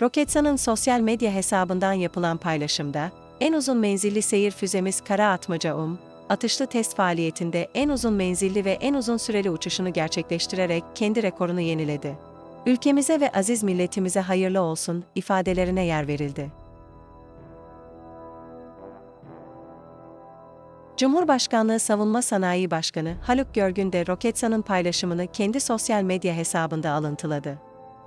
Roketsan'ın sosyal medya hesabından yapılan paylaşımda, en uzun menzilli seyir füzemiz Kara Atmaca UM, atışlı test faaliyetinde en uzun menzilli ve en uzun süreli uçuşunu gerçekleştirerek kendi rekorunu yeniledi. Ülkemize ve aziz milletimize hayırlı olsun ifadelerine yer verildi. Cumhurbaşkanlığı Savunma Sanayi Başkanı Haluk Görgün de Roketsan'ın paylaşımını kendi sosyal medya hesabında alıntıladı.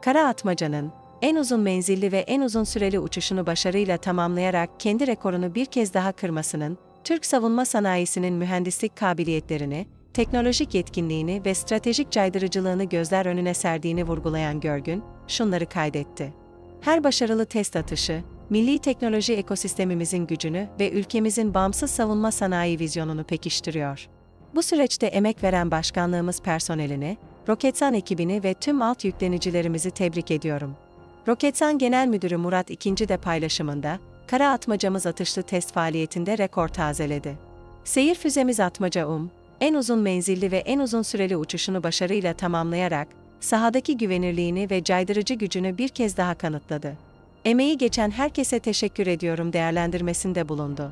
Kara Atmaca'nın en uzun menzilli ve en uzun süreli uçuşunu başarıyla tamamlayarak kendi rekorunu bir kez daha kırmasının, Türk savunma sanayisinin mühendislik kabiliyetlerini, teknolojik yetkinliğini ve stratejik caydırıcılığını gözler önüne serdiğini vurgulayan Görgün, şunları kaydetti. Her başarılı test atışı, milli teknoloji ekosistemimizin gücünü ve ülkemizin bağımsız savunma sanayi vizyonunu pekiştiriyor. Bu süreçte emek veren başkanlığımız personelini, Roketsan ekibini ve tüm alt yüklenicilerimizi tebrik ediyorum. Roketsan Genel Müdürü Murat İkinci de paylaşımında, kara atmacamız atışlı test faaliyetinde rekor tazeledi. Seyir füzemiz Atmaca UM, en uzun menzilli ve en uzun süreli uçuşunu başarıyla tamamlayarak, sahadaki güvenirliğini ve caydırıcı gücünü bir kez daha kanıtladı. Emeği geçen herkese teşekkür ediyorum değerlendirmesinde bulundu.